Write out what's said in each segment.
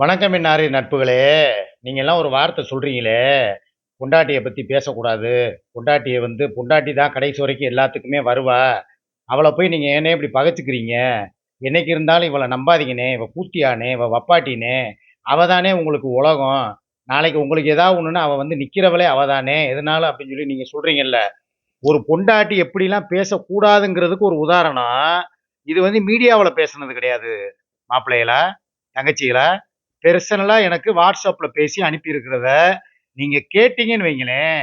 வணக்கம் என்னாரு நட்புகளே. நீங்கள்லாம் ஒரு வார்த்தை சொல்கிறீங்களே பொண்டாட்டியை பற்றி பேசக்கூடாது. பொண்டாட்டியை வந்து பொண்டாட்டி தான் கடைசி வரைக்கும் எல்லாத்துக்குமே வருவா. அவளை போய் நீங்கள் ஏனே இப்படி பகைச்சிக்கிறீங்க? என்னைக்கு இருந்தாலும் இவளை நம்பாதீங்கண்ணே. இவள் கூத்தியானே இவள் வப்பாட்டினே அவள் தானே உங்களுக்கு உலகம். நாளைக்கு உங்களுக்கு ஏதாவது ஒன்றுன்னா அவள் வந்து நிற்கிறவளே அவள் தானே. எதனால அப்படின்னு சொல்லி நீங்கள் சொல்கிறீங்கல்ல ஒரு பொண்டாட்டி எப்படிலாம் பேசக்கூடாதுங்கிறதுக்கு ஒரு உதாரணம். இது வந்து மீடியாவில் பேசுனது கிடையாது. மாப்பிள்ளைகளா? தங்கச்சிகளா? பெர்சனலாக எனக்கு வாட்ஸ்அப்பில் பேசி அனுப்பியிருக்கிறத நீங்கள் கேட்டீங்கன்னு வைங்களேன்.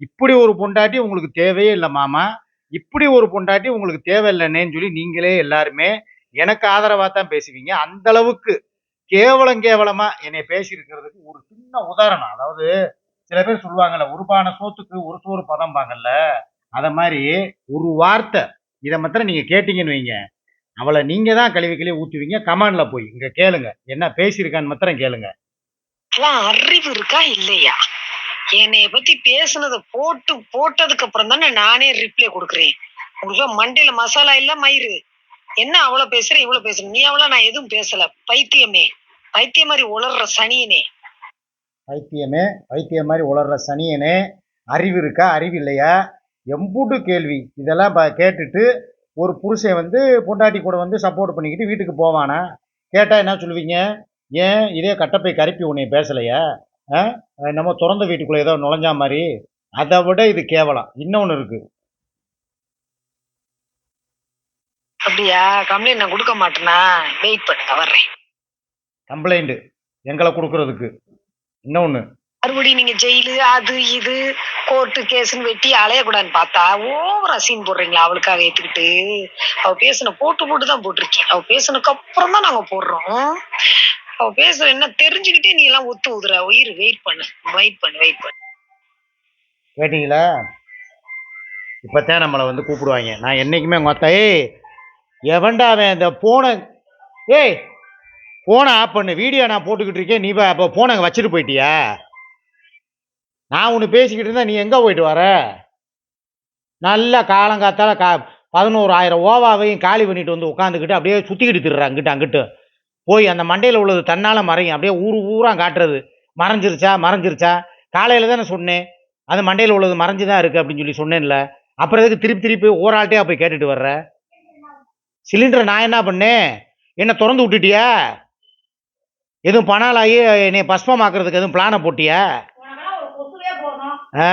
இப்படி ஒரு பொண்டாட்டி உங்களுக்கு தேவையே இல்லை மாமா. இப்படி ஒரு பொண்டாட்டி உங்களுக்கு தேவையில்லைன்னேன்னு சொல்லி நீங்களே எல்லாருமே எனக்கு ஆதரவாக தான் பேசுவீங்க. அந்த அளவுக்கு கேவலம் கேவலமா என்னை பேசியிருக்கிறதுக்கு ஒரு சின்ன உதாரணம். அதாவது சில பேர் சொல்லுவாங்கல்ல ஒரு பானை சோத்துக்கு ஒரு சோறு பதம்பாங்கல்ல. அத மாதிரி ஒரு வார்த்தை இதை மாத்திரம் நீங்க கேட்டீங்கன்னு வைங்க. அவளை நீங்க தான் கழுவி கழுவி ஊத்துவீங்க கமாண்ட்ல போய். இங்க கேளுங்க. என்ன பேசியிருக்கான்னு மாத்திரம் கேளுங்க. எல்லாம் அறிவு இருக்கா இல்லையா? என்னைய பத்தி பேசுனத போட்டு போட்டதுக்கு அப்புறம் தானே நானே ரிப்ளை கொடுக்குறேன். உங்களுக்கு மண்டையில மசாலா இல்ல மயிறு. என்ன அவ்வளவு பேசுற இவ்வளவு பேசுற? நீ அவ்வளவு நான் எதுவும் பேசல. பைத்தியமே. பைத்தியம் மாதிரி உளர்ற சனியனே. பைத்தியமே பைத்தியம் மாதிரி உளர்ற சனியனே. அறிவு இருக்கா? அறிவு இல்லையா? எம்புட்டு கேள்வி. இதெல்லாம் கேட்டுட்டு ஒரு புருஷன் வந்து பொண்டாட்டி கூட வந்து சப்போர்ட் பண்ணிக்கிட்டு வீட்டுக்கு போவானா? கேட்டா என்ன சொல்லுவீங்க? ஏன் இதே கட்டப்பை கருப்பி உன்னை பேசலையா? என்னமோ திறந்த வீட்டுக்குள்ள ஏதோ நுழைஞ்சா மாதிரி. அதை விட இது கேவலம். இன்னொன்னு இருக்கு. அப்படியா? கம்ப்ளைண்ட் நான் கொடுக்க மாட்டேனா? வெயிட் பண்ணுங்க வர்றேன். கம்ப்ளைண்ட் எங்களை கொடுக்கறதுக்கு. இன்னொன்னு. மறுபடியும் நீங்க ஜெயிலு அது இது கோர்ட்டு கேஸ்ன்னு வெட்டி அலையக்கூடாதுன்னு பார்த்தா ஓவரா சீன் போடுறீங்களா அவளுக்காக ஏத்துக்கிட்டு? அவ பேசின போட்டு போட்டு தான் போட்டிருக்கேன். அவ பேசுனதுக்கு அப்புறம் தான் நாங்க போடுறோம். அவ பேசுற என்ன தெரிஞ்சுக்கிட்டே நீ எல்லாம் ஒத்து ஊதுற உயிர் வெயிட் பண்ணு. வெயிட் பண்ணு வெயிட் பண்ணு. கேட்டீங்களா? இப்போத்தான் நம்மளை வந்து கூப்பிடுவாங்க. நான் என்னைக்குமே உங்கள் அத்தா ஏய் எவன்டா அவன் இந்த ஃபோனை ஏய் ஃபோனை ஆஃப் பண்ணு. வீடியோ நான் போட்டுக்கிட்டு இருக்கேன். நீ அப்போ ஃபோனை அங்கே வச்சுட்டு போயிட்டியா? நான் ஒன்று பேசிக்கிட்டு இருந்தா நீ எங்கே போயிட்டு வர? நல்லா காலங்காத்தால கா பதினோராயிரம் ஓவாவையும் காலி பண்ணிட்டு வந்து உட்காந்துக்கிட்டு அப்படியே சுற்றிக்கிட்டு திடுற அங்கிட்டு அங்கிட்டு. போய் அந்த மண்டையில் உள்ளது தன்னால் மறையும். அப்படியே ஊர் ஊராக காட்டுறது. மறைஞ்சிருச்சா? மறைஞ்சிருச்சா? காலையில் தானே சொன்னேன். அது மண்டையில் உள்ளது மறைஞ்சு தான் இருக்குது அப்படின்னு சொல்லி சொன்னேன்ல. அப்புறம் எதுக்கு திருப்பி திருப்பி ஓராள்கிட்டயா போய் கேட்டுட்டு வர்ற? சிலிண்டரை நான் என்ன பண்ணேன்? என்ன திறந்து விட்டுட்டியா? எதுவும் பணாலாகி என்னை பஸ்பமாக்குறதுக்கு எதுவும் பிளானை போட்டியா? ஆ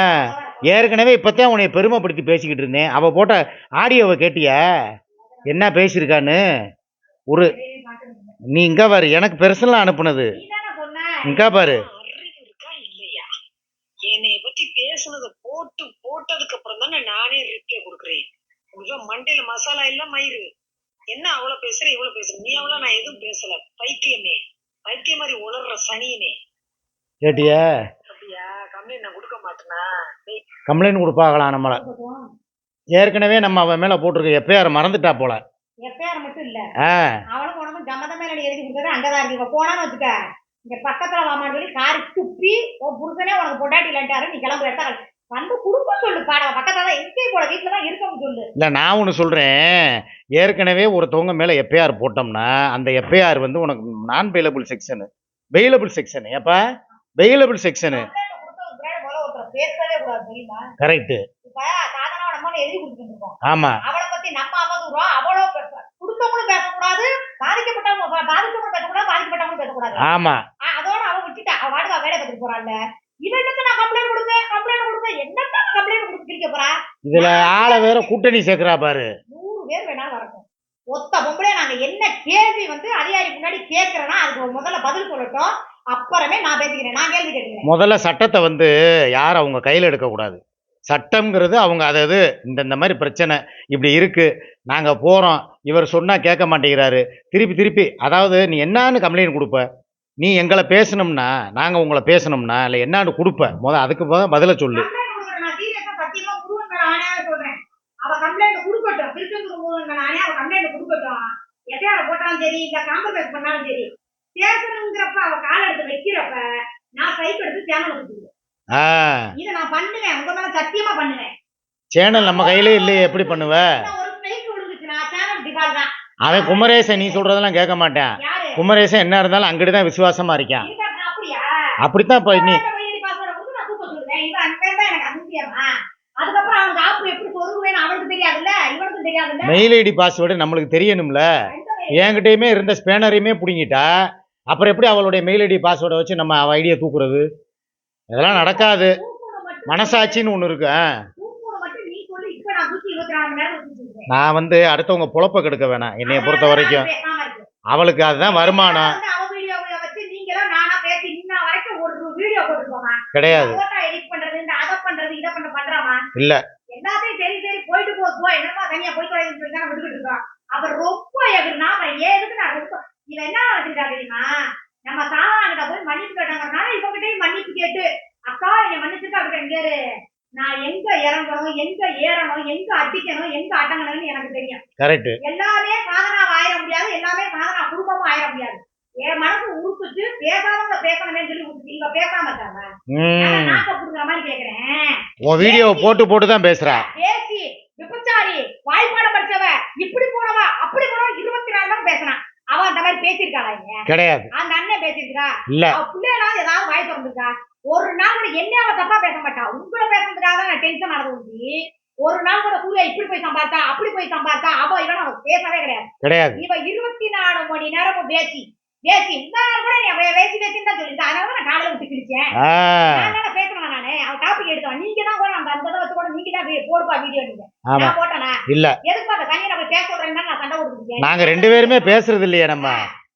ஏற்கனவே இப்போத்தான் உன்னை பெருமைப்படுத்தி பேசிக்கிட்டு இருந்தேன். அவள் போட்ட ஆடியோவை கேட்டியா? என்ன பேசியிருக்கான்னு? ஒரு நீ இங்கே பாரு எனக்கு பெருசெல்லாம் அனுப்புனது. இங்கே பாரு. என்னைய பத்தி பேசுனத போட்டு போட்டதுக்கு அப்புறம் தானே நானே ரிப்ளை கொடுக்குறேன். உங்களுக்கு மண்டையில மசாலா இல்ல மயிறு. என்ன அவ்வளவு பேசுற இவ்வளவு பேசுற? நீ அவ்வளவு நான் எதுவும் பேசல. பைத்தியமே. பைத்தியம் மாதிரி உளர்ற சனியனே. கேட்டியா? கம்ப்ளைண்ட் நான் கொடுக்க மாட்டேனா? கம்ப்ளைண்ட் கொடுப்பாங்களாம் நம்மளை? ஏற்கனவே நம்ம அவன் மேலே போட்டிருக்க எப்பயார் மறந்துட்டா போல. எஃப்ஐஆர் மட்டும் இல்ல. ஆ. அவனுக்கு உனக்கும் சம்மந்தம் மேல எழுதி கொடுத்தது அங்கதான் இருக்கு. போனான்னு வச்சுக்க இங்க பக்கத்துல வாமான்னு சொல்லி காரி துப்பி உன் புருஷனே உனக்கு பொண்டாட்டி இல்லன்ட்டாரு நீ கிளம்பு எடுத்தா வந்து குடுக்க சொல்லு பாட பக்கத்துல தான் எங்கே போல வீட்டுல தான் இருக்கவும் சொல்லு. இல்லை நான் ஒன்று சொல்கிறேன் ஏற்கனவே ஒருத்தவங்க மேலே எஃப்ஐஆர் போட்டோம்னா அந்த எஃப்ஐஆர் வந்து உனக்கு நான் பெயிலபிள் செக்ஷனு பெயிலபிள் செக்ஷனு ஏப்பா பெயிலபிள் செக்ஷனு complaint கொடுத்ததுக்கு பின்னாடி முதல்ல ஒருத்தர் பேசவே கூடாது தெரியுமா கரெக்டு ஆமாம் அவளை பத்தி நம்ம அவதூறோம் அவளோ பேச கொடுத்தவங்களும் பேசக்கூடாது பாதிக்கப்பட்டவங்க பாதிக்கப்பட்டவங்க பேசக்கூடாது பாதிக்கப்பட்டவங்களும் பேசக்கூடாது. ஆமாம் ஆ, அதோட அவ விட்டுட்டா அவ வாடுவா வேலை பார்த்துட்டு போறாள்ல. இவன்கிட்ட நான் கம்ப்ளைண்ட் கொடுத்தேன் கம்ப்ளைண்ட் கொடுத்தேன் என்னத்தான் கம்ப்ளைண்ட் கொடுத்து கிழிக்க போறா? இதில் ஆளை வேற கூட்டணி சேர்க்குறா பாரு. நூறு பேர் வேணாலும் வரட்டும். ஒத்த பொம்பளை நாங்க என்ன கேள்வி வந்து அதிகாரி முன்னாடி கேட்கறேன்னா அதுக்கு முதல்ல பதில் சொல்லட்டும். அப்புறமே நான் பேசிக்கிறேன். நான் கேள்வி கேட்கிறேன். முதல்ல சட்டத்தை வந்து யார் அவங்க கையில் எடுக்கக்கூடாது சட்டம்ங்கிறது அவங்க அதாவது இந்த இந்த மாதிரி பிரச்சனை இப்படி இருக்குது நாங்கள் போகிறோம் இவர் சொன்னால் கேட்க மாட்டேங்கிறாரு. திருப்பி திருப்பி அதாவது நீ என்னான்னு கம்ப்ளைண்ட் கொடுப்ப. நீ எங்களை பேசணும்னா நாங்கள் உங்களை பேசணும்னா இல்லை என்னான்னு கொடுப்ப. முத அதுக்கு பதில பதிலை சொல்லு கம்ப்ளைண்ட் கொடுக்குறேன் நான் சீரியஸா சத்தியமா முருகன் மேல ஆணையாக சொல்றேன் அவ கம்ப்ளைண்ட் அவ கம்ப்ளைண்ட் கொடுக்கட்டும். எஃப்ஐஆர் போட்டாலும் சரி இந்த காம்ப்ரமைஸ் பண்ணாலும் சரி பேசணுங்கிறப்ப அவ கால் எடுத்து வைக்கிறப்ப நான் கைக்கு எடுத்து சேனல் கொடுத்துருவேன். இதை நான் பண்ணுவேன். உங்க மேல சத்தியமா பண்ணுவேன். சேனல் நம்ம கையிலே இல்லையே எப்படி பண்ணுவ? ஒரு ஸ்ட்ரைக் விழுந்துச்சுன்னா சேனல் திவால் தான். அவன் குமரேசன் நீ சொல்றதெல்லாம் கேட்க மாட்டேன். குமரேசன் என்ன இருந்தாலும் அங்கிட்டு தான் விசுவாசமா இருக்கான். அப்படித்தான் இப்போ நீ இந்த மெயில் பாஸ்வேர்டை கொடுத்து நான் தூக்க சொல்லுவேன் இவன் அங்கே தான் எனக்கு அதிசயமா அதுக்கப்புறம் அவனுக்கு ஆப்பு எப்படி சொருகுவேன்னு அவனுக்கு தெரியாதுல்ல இவனுக்கும் தெரியாதுல்ல மெயில் ஐடி பாஸ்வேர்டு நம்மளுக்கு தெரியணும்ல? என்கிட்டயுமே இருந்த ஸ்பேனரையுமே பிடுங்கிட்டா அப்புறம் எப்படி அவளுடைய மெயில் ஐடி பாஸ்வேர்டை வச்சு நம்ம அவ ஐடியை தூக்குறது? இதெல்லாம் நடக்காது. மனசாட்சின்னு ஒன்று இருக்கு. நான் வந்து அடுத்தவங்க பொழப்ப கெடுக்க வேணாம். என்னைய பொறுத்த வரைக்கும். அவளுக்கு அதுதான் வருமானம். கிடையாது. இல்ல. சரி போயிட்டு போ போ என்னமா தனியா போயிட்டு வரேன்னு சொல்லி தான் விட்டுக்கிட்டு இருக்கோம். அப்புறம் ரொம்ப எதுனா அப்புறம் ஏதுக்கு நான் ரொம்ப இவன் என்ன வச்சிருக்கா தெரியுமா? நம்ம சாதாரண போய் மன்னிப்பு கேட்டாங்கனால இவங்கிட்டயும் மன்னிப்பு கேட்டு அக்கா என்னை மன்னிச்சுட்டு அப்படி எங்க இரு. நான் எங்க இறங்கணும் எங்க ஏறணும் எங்க அடிக்கணும் எங்க அடங்கணும்னு எனக்கு தெரியும். எல்லாமே சாதனா ஆயிட முடியாது எல்லாமே சாதனா குடும்பமும் ஆயிட முடியாது. என் மனசு உருப்பிட்டு பேசாதவங்க பேசணுமே சொல்லி உருப்பிட்டு இவ பேசாம இருக்காங்க நாக்க புடுங்குற மாதிரி கேக்குறேன். உன் வீடியோவை போட்டு போட்டு தான் பேசுறா. பேசி. விபச்சாரி வாய்ப்பாடம் படிச்சவ இப்படி போனவ அப்படி போனவ இருபத்தி நாலு மணி பேசுறான். அவ அந்த மாதிரி பேசியிருக்காளா கிடையாது. அந்த அண்ணன் பேசியிருக்கா இல்ல. பிள்ளைனால ஏதாவது வாய் திறந்துருக்கா? ஒரு நாள் கூட என்ன அவ தப்பா பேச மாட்டா. உங்களை பேசுறதுக்காக தான் நான் டென்ஷன் ஆனது ஒரு நாள் கூட சூர்யா இப்படி போய் சம்பாத்தா அப்படி போய் சம்பாத்தா அவ இவன் அவ பேசவே கிடையாது. கிடையாது. இவ இருபத்தி நாலு மணி நேரமும் பேசி பேசி நாள் கூட நீ அவ பேசி பேசின்னு தான் சொல்லிட்டு அதனால தான் நான் காலையில விட்டு கிழிச்சேன் தானே பேசணும் நானு? டாபிக் எடுத்தவன் நீங்க தான் கூட அந்த அந்த வச்சு கூட நீங்க தான் போடுப்பா வீடியோ நீங்க. நான் போட்டேனா? இல்ல. எதுக்கு அந்த கண்ணியை போய் பேச தான் நான் சண்டை கொடுத்துருக்கேன் நாங்க ரெண்டு பேருமே பேசுறது இல்லையே நம்ம.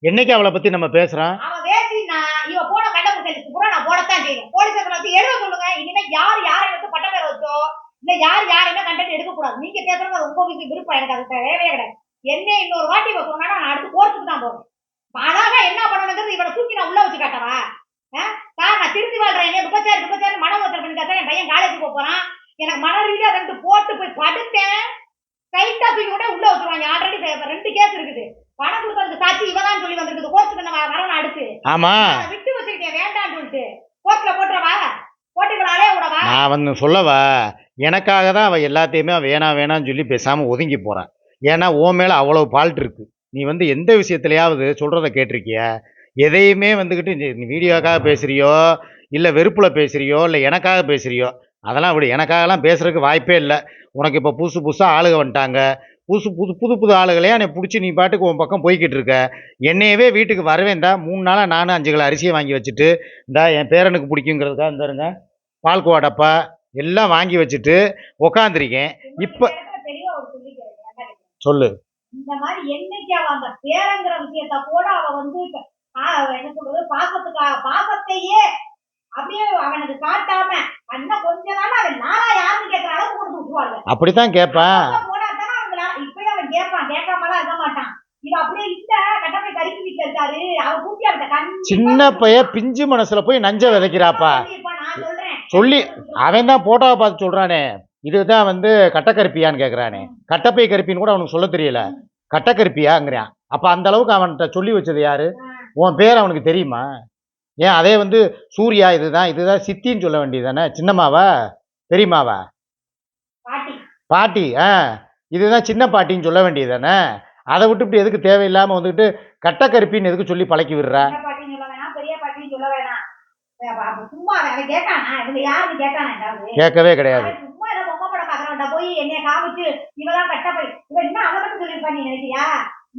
என்னைக்கு அவளை பத்தி நம்ம பேசுறோம்? அவ பேசினா இவ போட கண்ட முட்டலுக்கு கூட நான் போடத்தான் செய்வேன். போலீஸ் வச்சு எழுத சொல்லுங்க. இனிமே யார் யாரை வந்து பட்ட பேர் வச்சோ இல்ல யார் யாருமே கண்டென்ட் எடுக்க கூடாது நீங்க பேசுறது வீட்டு விருப்பம். எனக்கு அது தேவையே கிடையாது. என்ன இன்னொரு வாட்டி சொன்னா நான் அடுத்து கோர்ட்டுக்கு தான் போவேன். அழகா என்ன பண்ணணுங்கிறது இவனை தூக்கி நான் உள்ள வச்சு காட்டவா? சார் நான் திருத்தி வாழ்றேன். என்ன விபச்சாரி விபச்சாரி மன ஒருத்தர் பண்ணி காட்டுறேன் என் பையன் காலேஜ் போறான். எனக்கு மன ரீதியா ரெண்டு போட்டு போய் படுத்தேன். கைட்டா தூக்கி கூட உள்ள வச்சிருவாங்க. ஆல்ரெடி ரெண்டு கேஸ் இருக்குது. பணம் கொடுக்கறதுக்கு சாட்சி இவதான் சொல்லி வந்திருக்குது. கோர்ட்டுக்கு நான் வரணும் அடுத்து. ஆமா. விட்டு வச்சிருக்கேன் வேண்டாம்னு சொல்லிட்டு. கோர்ட்ல போட்டுறவா போட்டுக்கலாலே விடவா நான் வந்து சொல்லவா? எனக்காக தான் அவள் எல்லாத்தையுமே வேணாம் வேணாம்னு சொல்லி பேசாமல் ஒதுங்கி போகிறான் ஏன்னா உன் மேலே அவ்வளோ ஃபால்ட் இருக்கு. நீ வந்து எந்த விஷயத்துலையாவது சொல்கிறத கேட்டிருக்கிய? எதையுமே வந்துக்கிட்டு நீ- வீடியோக்காக பேசுறியோ இல்லை வெறுப்பில் பேசுறியோ இல்லை எனக்காக பேசுறியோ அதெல்லாம் விடு. எனக்காகலாம் பேசுறதுக்கு வாய்ப்பே இல்லை. உனக்கு இப்போ புதுசு புதுசாக ஆளுக வந்துட்டாங்க. புதுசு புது புது புது ஆளுகளையா நீ பிடிச்சி நீ பாட்டுக்கு உன் பக்கம் போய்கிட்டு இருக்க. என்னையவே வீட்டுக்கு வரவேண்டா மூணு நாளாக நானும் அஞ்சு கிலோ அரிசியை வாங்கி வச்சுட்டு இந்தா என் பேரனுக்கு பிடிக்குங்கிறதுக்காக இருந்தாருங்க பால்கோவா டப்பா எல்லாம் வாங்கி வச்சுட்டு உக்காந்துருக்கேன். இப்ப சொல்லு. இந்த மாதிரி என்னைக்கு அவ அந்த பேரங்கிற விஷயத்த கூட அவ வந்து என்ன சொல்றது பாசத்துக்காக பாசத்தையே அப்படியே அவனுக்கு காட்டாம அண்ணன் கொஞ்ச நாள் அவன் நாளா யாருன்னு கேட்கற அளவுக்கு கொடுத்து விட்டுருவாங்க அப்படித்தான் கேட்பான் போடாதானே அவங்கள இப்பயே அவன் கேட்பான். கேட்காமலாம் இருக்க மாட்டான். இவ அப்படியே இல்ல கட்டப்பை கறிக்கு வீட்டுல இருக்காரு. அவ கூட்டி கண்டிப்பா சின்ன பைய பிஞ்சு மனசுல போய் நஞ்ச விதைக்கிறாப்பா. சொல்லியிருப்பா, நான் சொல்றேன். சொல்லி அவன் தான் போட்டோவை பார்த்து சொல்றானே. இதுதான் வந்து கட்டக்கருப்பியான்னு கேட்குறானே கட்டப்பை கருப்பின்னு கூட அவனுக்கு சொல்ல தெரியல. கட்டக்கருப்பியாங்கிறான். அப்ப அந்த அளவுக்கு அவன்கிட்ட சொல்லி வச்சது யாரு? உன் பேர் அவனுக்கு தெரியுமா? ஏன் அதே வந்து சூர்யா இதுதான் இதுதான் சித்தின்னு சொல்ல வேண்டியதானே சின்னம்மாவா? பெரியம்மாவா? பாட்டி. பாட்டி ஆ. இதுதான் சின்ன பாட்டின்னு சொல்ல வேண்டியதானே அதை விட்டுவிட்டு எதுக்கு தேவையில்லாமல் வந்துக்கிட்டு கட்டக்கருப்பின்னு எதுக்கு சொல்லி பழக்கி விடுறா? கேட்கவே கிடையாது. பாக்குறவன்ட்ட போய் என்னைய காமிச்சு இவதான் கட்டப்பை இவன் இன்னும் அதை மட்டும் சொல்லியிருப்பா நீ நினைக்கிறியா?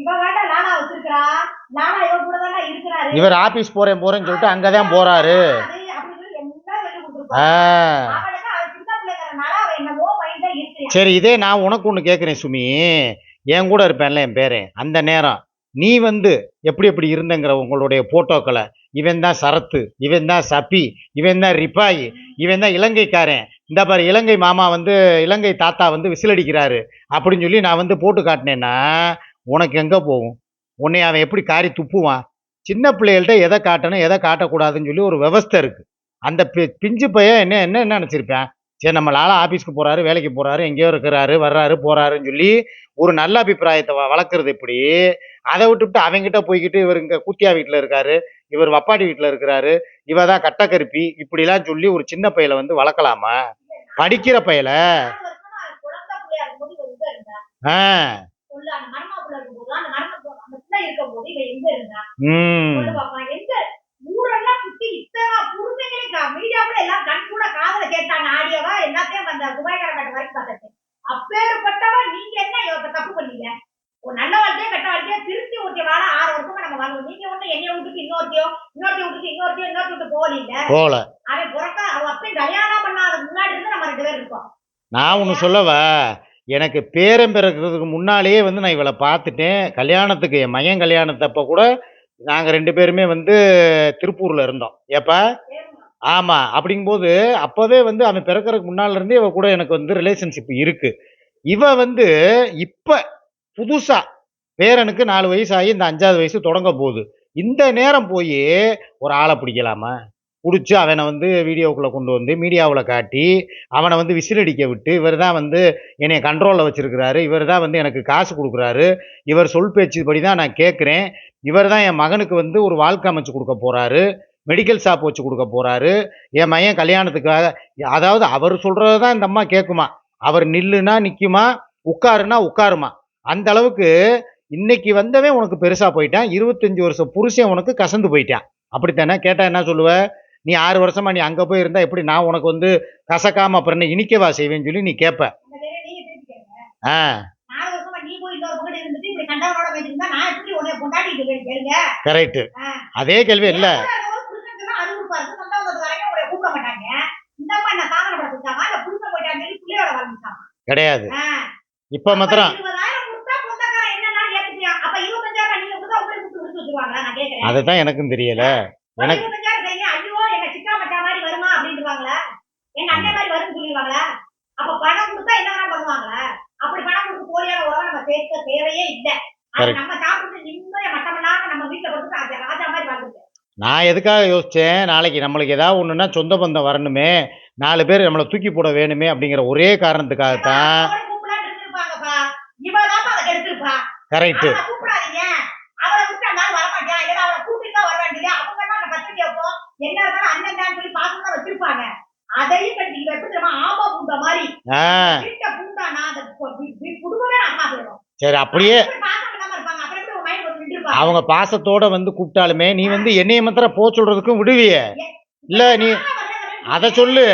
இவ வேண்டாம் லாலா வச்சிருக்கிறா. லாலா இவன் கூட தான் இருக்கிறாரு. இவர் ஆபீஸ் போறேன் போறேன்னு சொல்லிட்டு அங்கதான் போறாரு. சரி இதே நான் உனக்கு ஒன்று கேட்குறேன் சுமி. என் கூட இருப்பேன்ல என் பேரன். அந்த நேரம் நீ வந்து எப்படி எப்படி இருந்தங்கிற உங்களுடைய போட்டோக்களை இவன் தான் சரத்து இவன் தான் சப்பி இவன் தான் ரிப்பாய் இவன் தான் இலங்கைக்காரன் இந்த பாரு இலங்கை மாமா வந்து இலங்கை தாத்தா வந்து விசிலடிக்கிறாரு அப்படின்னு சொல்லி நான் வந்து போட்டு காட்டினேன்னா உனக்கு எங்கே போகும்? உன்னை அவன் எப்படி காரி துப்புவான்? சின்ன பிள்ளைகள்கிட்ட எதை காட்டணும் எதை காட்டக்கூடாதுன்னு சொல்லி ஒரு விவஸ்தை இருக்குது அந்த பி- பிஞ்சு பையன் என்ன என்ன நினச்சிருப்பேன்? சரி நம்ம லாலா ஆஃபீஸ்க்கு போகிறாரு வேலைக்கு போகிறாரு எங்கேயோ இருக்கிறாரு வர்றாரு போகிறாருன்னு சொல்லி ஒரு நல்ல அபிப்பிராயத்தை வளர்க்குறது இப்படி அதை விட்டுவிட்டு அவங்ககிட்ட போய்கிட்டு இவர் இங்கே கூத்தியா வீட்டில் இருக்காரு இவர் வப்பாடி வீட்டில் இருக்கிறாரு இவ தான் கட்டக்கருப்பி இப்படிலாம் சொல்லி ஒரு சின்ன பையில வந்து வளர்க்கலாமா? படிக்கிற பையலை? நாலு அந்த இருக்கும்போது அந்த மர்ம இருந்தா மீடியாவுல எல்லாம் காதல கேட்டாங்க ஆடியோவா எல்லாத்தையும் நீங்க என்ன தப்பு பண்ணீங்க ஒரு நல்ல வாழ்க்கையா கெட்ட வாழ்க்கையா திருச்சி ஊட்டிய வாழ ஆறு வருஷமா நம்ம வாங்குவோம் நீங்க ஒண்ணு என்னைய விட்டுட்டு இன்னொருத்தையோ இன்னொருத்தையும் விட்டுட்டு இன்னொருத்தையும் இன்னொருத்தையும் விட்டு போலீங்க போல அவன் பிறக்க அவன் அப்பயும் கல்யாணம் பண்ணாத முன்னாடி இருந்து நம்ம ரெண்டு பேரும் இருக்கோம் நான் ஒன்று சொல்லவா? எனக்கு பேரன் பிறக்கிறதுக்கு முன்னாலேயே வந்து நான் இவளை பார்த்துட்டேன். கல்யாணத்துக்கு என் மகன் கல்யாணத்தப்போ கூட நாங்கள் ரெண்டு பேருமே வந்து திருப்பூரில் இருந்தோம். ஏப்பா? ஆமாம் அப்படிங்கும்போது அப்போவே வந்து அவன் பிறக்கிறதுக்கு முன்னாலேருந்தே இவ கூட எனக்கு வந்து ரிலேஷன்ஷிப் இருக்குது இவ வந்து இப்போ புதுசாக பேரனுக்கு நாலு வயசு ஆகி இந்த அஞ்சாவது வயசு தொடங்க போகுது. இந்த நேரம் போய் ஒரு ஆளை பிடிக்கலாமா? பிடிச்சி அவனை வந்து வீடியோக்குள்ளே கொண்டு வந்து மீடியாவில் காட்டி அவனை வந்து விசிலடிக்க விட்டு இவர் தான் வந்து என்னை கண்ட்ரோலில் வச்சுருக்கிறாரு. இவர் தான் வந்து எனக்கு காசு கொடுக்குறாரு. இவர் சொல் பேச்சு படி தான் நான் கேட்குறேன். இவர் தான் என் மகனுக்கு வந்து ஒரு வாழ்க்கை அமைச்சு கொடுக்க போகிறாரு மெடிக்கல் ஷாப் வச்சு கொடுக்க போகிறாரு என் மையன் கல்யாணத்துக்காக அதாவது அவர் சொல்கிறது தான் இந்த அம்மா கேட்குமா? அவர் நில்லுனா நிற்குமா உட்காருனா உட்காருமா? அந்த அளவுக்கு இன்னைக்கு வந்தவன் உனக்கு பெருசாக போயிட்டான். இருபத்தஞ்சி வருஷம் புருஷன் உனக்கு கசந்து போயிட்டான். அப்படித்தானே? கேட்டால் என்ன சொல்லுவேன் நீ ஆறு வருஷமா நீ அங்கே போய் இருந்தா எப்படி நான் உனக்கு வந்து கசக்காம அப்புறம் என்ன இனிக்கவா செய்வேன்னு சொல்லி நீ கேட்ப ஆ. நீ கரெக்டு. அதே கேள்வி இல்லை. கிடையாது. இப்போ மாத்திரம். அதை தான் எனக்கும் தெரியல. எனக்கு- தேவையே இல்ல. அது Correct. நம்ம சாப்பிட்டு நிம்மதியா மட்டமல்லாம நம்ம வீட்டுல வந்து ராஜா மாதிரி வாழ்ந்துட்டு. நான் எதுக்காக யோசித்தேன் நாளைக்கு நம்மளுக்கு ஏதாவது ஒன்றுனா சொந்த பந்தம் வரணுமே. நாலு பேர் நம்மளை தூக்கி போட வேணுமே அப்படிங்கிற ஒரே. கரெக்டு கூட்டிட்டு தான் வச்சிருப்பாங்க. அதையும் கட்டி? ஆமா மாதிரி. சரி அப்படியே? அவங்க பாசத்தோட வந்து கூப்பிட்டாலுமே நீ வந்து என்னைய மாத்திரம் போ சொல்றதுக்கும் விடுவியே. இல்ல நீ அதை சொல்லு.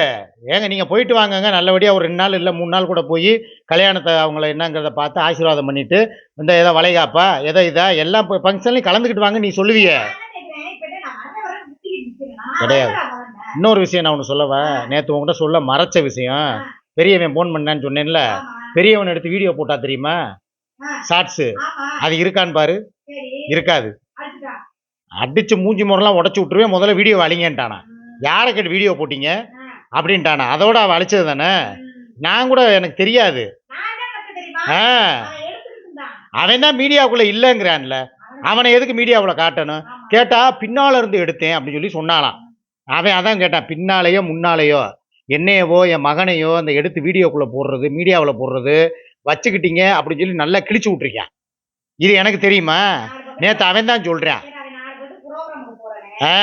ஏங்க நீங்க போயிட்டு வாங்கங்க. நல்லபடியா ஒரு ரெண்டு நாள் இல்ல மூணு நாள் கூட போய் கல்யாணத்தை அவங்கள என்னங்கிறத பார்த்து ஆசீர்வாதம் பண்ணிட்டு இந்த ஏதோ வளைகாப்பா எதோ இதா எல்லாம் ஃபங்க்ஷன்லையும் கலந்துக்கிட்டு வாங்க நீ சொல்லுவிய. கிடையாது. இன்னொரு விஷயம் நான் ஒன்று சொல்லவா? நேற்று உங்ககிட்ட சொல்ல மறைச்ச விஷயம். பெரியவன் ஃபோன் பண்ணான்னு சொன்னேன்ல. பெரியவன் எடுத்து வீடியோ போட்டா தெரியுமா. ஷார்ட்ஸு அது இருக்கான்னு பாரு. இருக்காது. அடிச்சு மூஞ்சி முறைலாம் உடச்சி விட்டுருவேன். முதல்ல வீடியோ அழிங்கன்ட்டானா. யாரை கேட்டு வீடியோ போட்டீங்க? அப்படின்ட்டானா. அதோட அவள் அழிச்சது தானே. நான் கூட எனக்கு தெரியாது? ஆ. அவன் தான் மீடியாவுக்குள்ள இல்லைங்கிறான்ல. அவனை எதுக்கு மீடியாவில் காட்டணும்? ஆமா. கேட்டா பின்னால இருந்து எடுத்தேன் அப்படின்னு சொல்லி சொன்னாலாம் அவன் அதான் கேட்டான் பின்னாலேயோ முன்னாலேயோ? என்னையவோ என் மகனையோ அந்த எடுத்து வீடியோக்குள்ளே போடுறது மீடியாவில் போடுறது வச்சுக்கிட்டீங்க அப்படின்னு சொல்லி நல்லா கிழிச்சு விட்டுருக்கான் இது எனக்கு தெரியுமா? நேற்று அவன் தான் சொல்கிறேன் ஆ.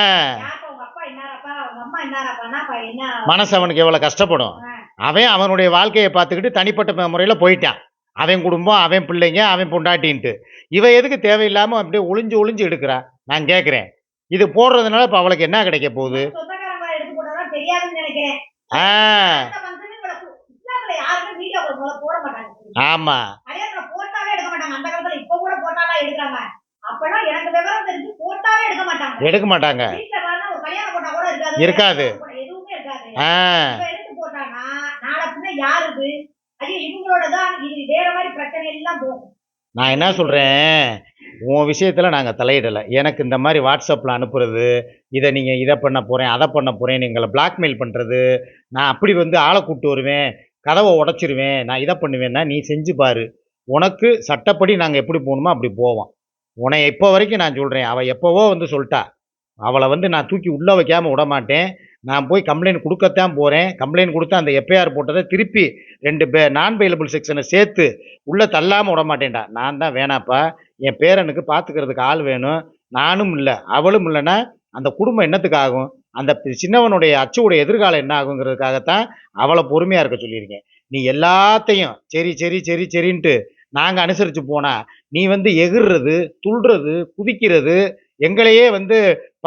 மனசு அவனுக்கு எவ்வளோ கஷ்டப்படும். அவன் அவனுடைய வாழ்க்கையை பார்த்துக்கிட்டு தனிப்பட்ட முறையில் போயிட்டான். அவன் குடும்பம் அவன் பிள்ளைங்க அவன் பொண்டாட்டின்ட்டு. இவ எதுக்கு தேவையில்லாமல் அப்படியே ஒளிஞ்சு ஒளிஞ்சு எடுக்கிறா? நான் கேட்குறேன் இது போடுறதுனால இப்போ அவளுக்கு என்ன கிடைக்க போகுது? சொந்தக்காரங்களை எடுத்து போட்டதெல்லாம் தெரியாதுன்னு நினைக்கிறேன். ஆ அந்த function இவளை கு- இஸ்லாத்துல யாருமே வீடியோக்குள்ள முதல்ல போட மாட்டாங்க. ஆமாம் கல்யாணத்துல போட்டாவே எடுக்க மாட்டாங்க. இருக்காது. ஆ. நான் என்ன சொல்கிறேன் உன் விஷயத்தில் நாங்கள் தலையிடலை. எனக்கு இந்த மாதிரி வாட்ஸ்அப்பில் அனுப்புறது இதை நீங்கள் இதை பண்ண போகிறேன் அதை பண்ண போகிறேன் எங்களை பிளாக்மெயில் பண்ணுறது நான் அப்படி வந்து ஆளை கூப்பிட்டு வருவேன் கதவை உடச்சிருவேன் நான் இதை பண்ணுவேன்னா நீ செஞ்சு பாரு. உனக்கு சட்டப்படி நாங்கள் எப்படி போகணுமோ அப்படி போவோம். உன்னை இப்போ வரைக்கும் நான் சொல்கிறேன் அவள் எப்போவோ வந்து சொல்லிட்டா. அவளை வந்து நான் தூக்கி உள்ளே வைக்காமல் விட மாட்டேன். நான் போய் கம்ப்ளைண்ட் கொடுக்கத்தான் போகிறேன் கம்ப்ளைண்ட் கொடுத்து அந்த எஃப்ஐஆர் போட்டதை திருப்பி ரெண்டு பே நான் பெயிலபிள் செக்ஷனை சேர்த்து உள்ளே தள்ளாமல் விட மாட்டேன்டா. நான் தான் வேணாப்பா. என் பேரனுக்கு பார்த்துக்கிறதுக்கு ஆள் வேணும். நானும் இல்லை அவளும் இல்லைன்னா அந்த குடும்பம் என்னத்துக்கு ஆகும்? அந்த சின்னவனுடைய அச்சுவுடைய எதிர்காலம் என்ன ஆகுங்கிறதுக்காகத்தான் அவளை பொறுமையாக இருக்க சொல்லியிருக்கேன். நீ எல்லாத்தையும் சரி சரி சரி சரின்ட்டு நாங்கள் அனுசரித்து போனா நீ வந்து எகிர்றது துள்ளுறது குதிக்கிறது எங்களையே வந்து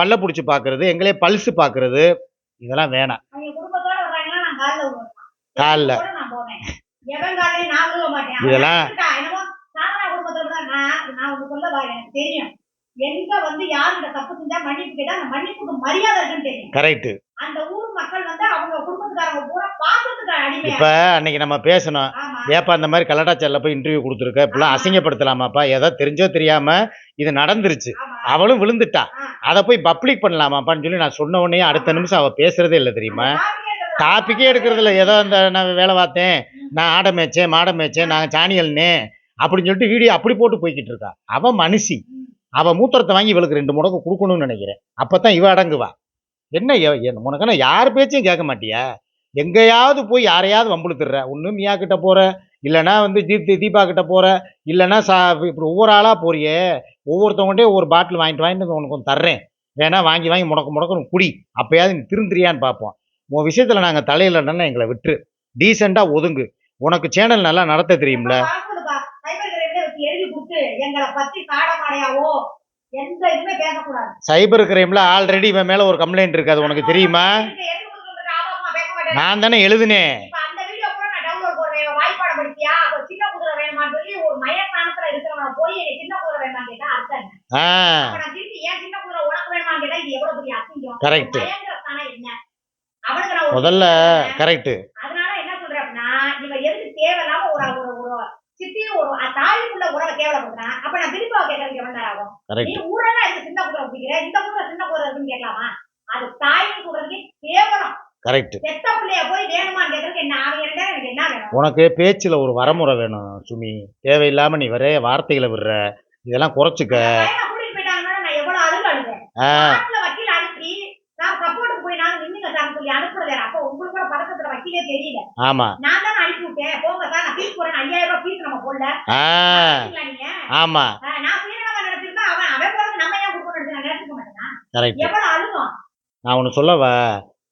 பல்ல பிடிச்சி பார்க்கறது எங்களையே பல்ஸு பார்க்கறது இதெல்லாம் வேணாம். காலைல விடுவேன் நான் ஒண்ணு சொல்லவா எனக்கு தெரியும். எங்க வந்து யார் இந்த தப்பு செஞ்சா மன்னிப்பு கேட்டா அந்த மன்னிப்புக்கு மரியாதை இருக்குன்னு தெரியும். கரெக்டு அந்த ஊர் மக்கள் வந்து அவங்க குடும்பத்துக்காரங்க பூரா பாசத்துக்கு அடிமையா இப்போ அன்னைக்கு நம்ம பேசணும். ஏப்பா இந்த மாதிரி கலடாச்சல்ல போய் இன்டர்வியூ கொடுத்துருக்க? இப்படிலாம் அசிங்கப்படுத்தலாமாப்பா? ஏதோ தெரிஞ்சோ தெரியாம இது நடந்துருச்சு. அவளும் விழுந்துட்டா. அதை போய் பப்ளிக் பண்ணலாமாப்பான்னு சொல்லி நான் சொன்ன உடனே அடுத்த நிமிஷம் அவ பேசுறதே இல்லை தெரியுமா? டாப்பிக்கே எடுக்கிறது இல்லை. ஏதோ இந்த நான் வேலை பார்த்தேன். நான் ஆடை மேய்ச்சேன் மாடை மேய்ச்சேன் நான் சாணியல்னே அப்படின்னு சொல்லிட்டு வீடியோ அப்படி போட்டு போய்கிட்டு இருக்கா. அவன் மனுஷி. அவன் மூத்திரத்தை வாங்கி இவளுக்கு ரெண்டு முடக்கு கொடுக்கணும்னு நினைக்கிறேன். அப்போ தான் இவ அடங்குவா. என்ன எ- உனக்கு யார் பேச்சையும் கேட்க மாட்டியா? எங்கேயாவது போய் யாரையாவது வம்புழுத்துடுற. ஒன்று மியா கிட்ட போகிற இல்லைனா வந்து தீப்தி தீபா கிட்ட போகிற இல்லைன்னா சா இப்படி ஒவ்வொரு ஆளாக போறியே. ஒவ்வொருத்தவங்கள்டே ஒவ்வொரு பாட்டில் வாங்கிட்டு வாங்கிட்டு உனக்கு ஒன்று தர்றேன். வேணா வாங்கி வாங்கி முடக்க முடக்கணும் குடி. அப்பயாவது நீ திருந்துறியான்னு பார்ப்போம் உன் விஷயத்தில் நாங்கள் தலையிலன்னா எங்களை விட்டுரு. டீசெண்டாக ஒதுங்கு. உனக்கு சேனல் நல்லா நடத்த தெரியும்ல பாஸ்போர்ட்பா சைபர் கிரைம்ல வச்சு கொடுத்து எங்களை பத்தி காடமாடையாவோ எந்த இதுவுமே பேசக்கூடாது. சைபர் கிரைம்ல ஆல்ரெடி இவன் மேல ஒரு கம்ப்ளைண்ட் இருக்கு. அது உனக்கு தெரியுமா. நான் தானே எழுதுனேன் அந்த வீடியோ கூட நான் டவுன்லோட் போடுறேன். வாய்ப்பாடம் படிச்சியா அப்ப சின்ன குதிரை வேணுமான்னு சொல்லி ஒரு மயக்கானத்துல இருக்கிறவன போய் எனக்கு சின்ன குதிரை வேணுமான்னு கேட்டா அர்த்தம் என்ன? ஆ. அப்ப நான் திருப்பி ஏன் சின்ன குதிரை உனக்கு வேணுமான்னு கேட்டா இது எவ்வளவு பெரிய அசிங்கம்? Correct. பயங்கர ஸ்தானம் என்ன? அவனுக்கு நான் ஒரு முதல்ல. கரெக்ட் அதனால என்ன சொல்றேன் அப்படின்னா இவன் எதுக்கு தேவையில்லாம ஒரு ஒரு ஒரு சித்தியும் ஒரு அ- தாய்க்குள்ள உறவை கேவலப்படுறான் அப்ப நான் திருப்பி கேட்கறதுக்கு எவ்வளவு நேரம் ஆகும் நீ கரெக்ட் ஊரெல்லாம் இருக்கு சின்ன குதிரை பிடிக்கிற இந்த குதிரை சின்ன குதிரை இருக்குன்னு கேட்கலாமா? அது தாயின் குதிரைக்கு கேவலம். கரெக்ட் செத்த பிள்ளைய போய் வேணுமான்னு கேட்கறதுக்கு என்ன அவன் என்ன எனக்கு என்ன வேணும்? உனக்கு பேச்சுல ஒரு வரமுறை வேணும் சுமி. தேவையில்லாம நீ ஒரே வார்த்தைகளை விடுற. இதெல்லாம் குறைச்சுக்க. கூட்டிட்டு போயிட்டாங்கன்னா நான் எவ்வளவு அழுகு அழுதேன் ஆ. நாட்டுல வக்கீல் அனுப்பி நான் சப்போர்ட்டுக்கு போய் நான் நின்னுங்க சார் சொல்லி அனுப்புறது வேற. அப்ப உங்களுக்கு கூட பதக்கத்துல வக்கீலே தெரியல. ஆமா. நான் தான் அனுப்பி விட்டேன். போங்க சார் நான் ஃபீஸ் போறேன் ஐயாயிரம் ரூபாய் ஃபீஸ் நம்ம போடல. ஆ. பாத்தீங்களா நீங்க? ஆமா. நான் சுயநலமா நினைச்சிருந்தா அவன் அவன் போறது நம்ம ஏன் கொடுக்கணும் நான் நினைச்சுக்க அழுகும் நான் ஒன்று சொல்லவா?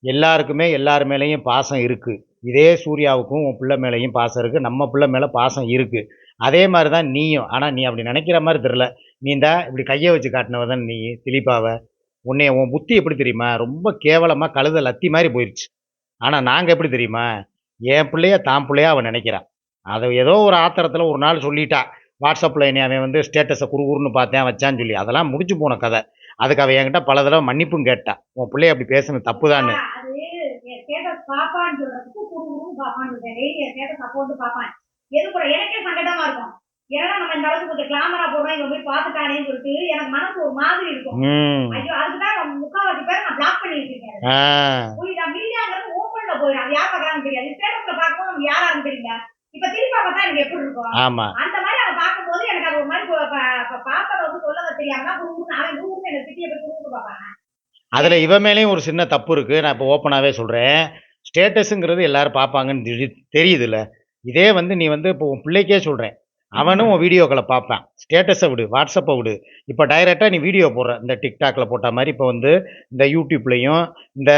எல்லாருக்குமே எல்லார் மேலேயும் பாசம் இருக்கு. இதே சூர்யாவுக்கும் உன் பிள்ளை மேலேயும் பாசம் இருக்கு. நம்ம பிள்ளை மேலே பாசம் இருக்கு. அதே மாதிரி தான் நீயும். ஆனால் நீ அப்படி நினைக்கிற மாதிரி தெரில நீ இந்த இப்படி கையை வச்சு காட்டினவ தான் நீ திலீப்பாவை. உன்னை உன் புத்தி எப்படி தெரியுமா? ரொம்ப கேவலமாக கழுத லத்தி மாதிரி போயிடுச்சு ஆனால் நாங்கள் எப்படி தெரியுமா? என் பிள்ளைய தான் பிள்ளையா அவன் நினைக்கிறான். அதை ஏதோ ஒரு ஆத்திரத்தில் ஒரு நாள் சொல்லிட்டா. வாட்ஸ்அப்பில் என்னை அவன் வந்து ஸ்டேட்டஸை குறுகுறுன்னு பார்த்தேன் வச்சான்னு சொல்லி. அதெல்லாம் முடிஞ்சு போன கதை. அதுக்கு அவன் என்கிட்ட பல தடவை மன்னிப்பும் கேட்டா. உன் பிள்ளைய அப்படி பேசுனது தப்பு அது கூட எனக்கே சங்கடமா இருக்கும். ஏன்னா நம்ம இந்த அளவுக்கு கொஞ்சம் கிளாமரா போடுறோம் இவன் போய் பார்த்துட்டானேன்னு சொல்லிட்டு எனக்கு மனசு ஒரு மாதிரி இருக்கும். ஐயோ அதுக்குதான் முக்காவாசி பேரை நான் பிளாக் பண்ணி வச்சிருக்கேன் மீடியாங்கிறது ஓப்பன்ல போயிடும். அது யார் தெரியாது. ஸ்டேட்டஸ்ல பார்க்கும்போது நம்ம யாரான்னு தெரியல. இப்ப திருப்பி பார்த்தா எனக்கு எப்படி இருக்கும்? ஆமா. அந்த மாதிரி அவன் பார்க்கும்போது எனக்கு அது ஒரு மாதிரி அதில் இவ மேலேயும் ஒரு சின்ன தப்பு இருக்குது நான் இப்போ ஓப்பனாகவே சொல்கிறேன் ஸ்டேட்டஸுங்கிறது எல்லாரும் பார்ப்பாங்கன்னு தெரியுது தெரியுதுல்ல. இதே வந்து நீ வந்து இப்போ உன் பிள்ளைக்கே சொல்கிறேன் அவனும் உன் வீடியோக்களை பார்ப்பான். ஸ்டேட்டஸை விடு வாட்ஸ்அப்பை விடு. இப்போ டைரெக்டாக நீ வீடியோ போடுற. இந்த டிக்டாக்ல போட்ட மாதிரி இப்போ வந்து இந்த யூடியூப்லேயும் இந்த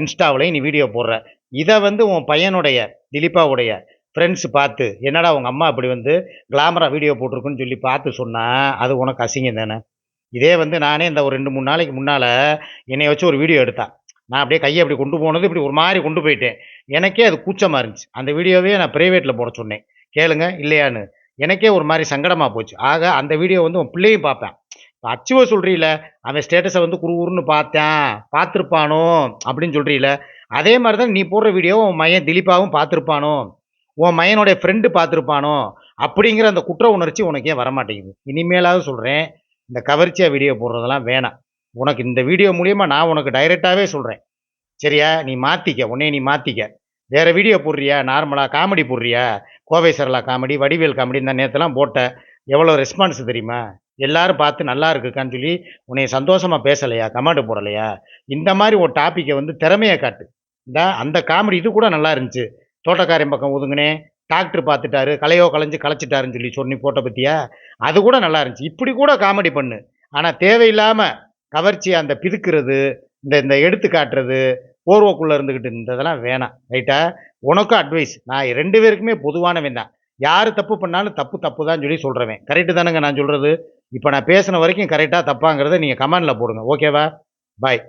இன்ஸ்டாவிலையும் நீ வீடியோ போடுற. இதை வந்து உன் பையனுடைய திலீப்பாவுடைய ஃப்ரெண்ட்ஸ் பார்த்து என்னடா உங்கள் அம்மா அப்படி வந்து கிளாமராக வீடியோ போட்டிருக்குன்னு சொல்லி பார்த்து சொன்னால் அது உனக்கு அசிங்கம் தானே? இதே வந்து நானே இந்த ஒரு ரெண்டு மூணு நாளைக்கு முன்னால் என்னை வச்சு ஒரு வீடியோ எடுத்தேன் நான் அப்படியே கையை அப்படி கொண்டு போனது இப்படி ஒரு மாதிரி கொண்டு போயிட்டேன். எனக்கே அது கூச்சமாக இருந்துச்சு. அந்த வீடியோவே நான் ப்ரைவேட்டில் போட சொன்னேன். கேளுங்க இல்லையான்னு. எனக்கே ஒரு மாதிரி சங்கடமாக போச்சு. ஆக அந்த வீடியோ வந்து உன் பிள்ளையும் பார்ப்பேன். இப்போ அச்சுவை சொல்கிறீல அவன் ஸ்டேட்டஸை வந்து குறுகுறுன்னு பார்த்தேன் பார்த்துருப்பானோ அப்படின்னு சொல்கிறீல அதே மாதிரி தான் நீ போடுற வீடியோ உன் மையன் திலீப்பாவும் பார்த்துருப்பானோ? உன் மையனுடைய ஃப்ரெண்டு பார்த்துருப்பானோ? அப்படிங்கிற அந்த குற்ற உணர்ச்சி உனக்கு ஏன் வரமாட்டேங்குது? இனிமேலாவது சொல்கிறேன் இந்த கவர்ச்சியாக வீடியோ போடுறதெல்லாம் வேணாம். உனக்கு இந்த வீடியோ மூலியமாக நான் உனக்கு டைரெக்டாகவே சொல்கிறேன் சரியா? நீ மாற்றிக்க உன்னைய நீ மாற்றிக்க வேறு வீடியோ போடுறியா? நார்மலாக காமெடி போடுறியா? கோவை சரளா காமெடி வடிவேல் காமெடி இந்த நேரத்தெல்லாம் போட்ட எவ்வளோ ரெஸ்பான்ஸ் தெரியுமா? எல்லாரும் பார்த்து நல்லா இருக்குக்கான்னு சொல்லி உன்னை சந்தோஷமாக பேசலையா? கமெண்ட் போடலையா? இந்த மாதிரி ஒரு டாப்பிக்கை வந்து திறமையை காட்டு. இந்த அந்த காமெடி இது கூட நல்லா இருந்துச்சு. தோட்டக்காரன் பக்கம் ஒதுங்கினேன். டாக்டர் பார்த்துட்டாரு. கலையோ கலைஞ்சு களைச்சிட்டாருன்னு சொல்லி சொன்னி போட்ட பற்றியா அது கூட நல்லா இருந்துச்சு. இப்படி கூட காமெடி பண்ணு. ஆனால் தேவையில்லாமல் கவர்ச்சி அந்த பிதுக்கிறது இந்த இந்த எடுத்து காட்டுறது ஓர்வோக்குள்ளே இருந்துக்கிட்டு இந்த இதெல்லாம் வேணாம் ரைட்டா உனக்கும் அட்வைஸ் நான் ரெண்டு பேருக்குமே பொதுவானவன் தான். யார் தப்பு பண்ணாலும் தப்பு தப்பு தான் சொல்லி சொல்கிறவன் கரெக்டு தானேங்க நான் சொல்கிறது இப்போ நான் பேசின வரைக்கும் கரெக்டாக தப்பாங்கிறத நீங்கள் கமெண்டில் போடுங்க. ஓகேவா பாய்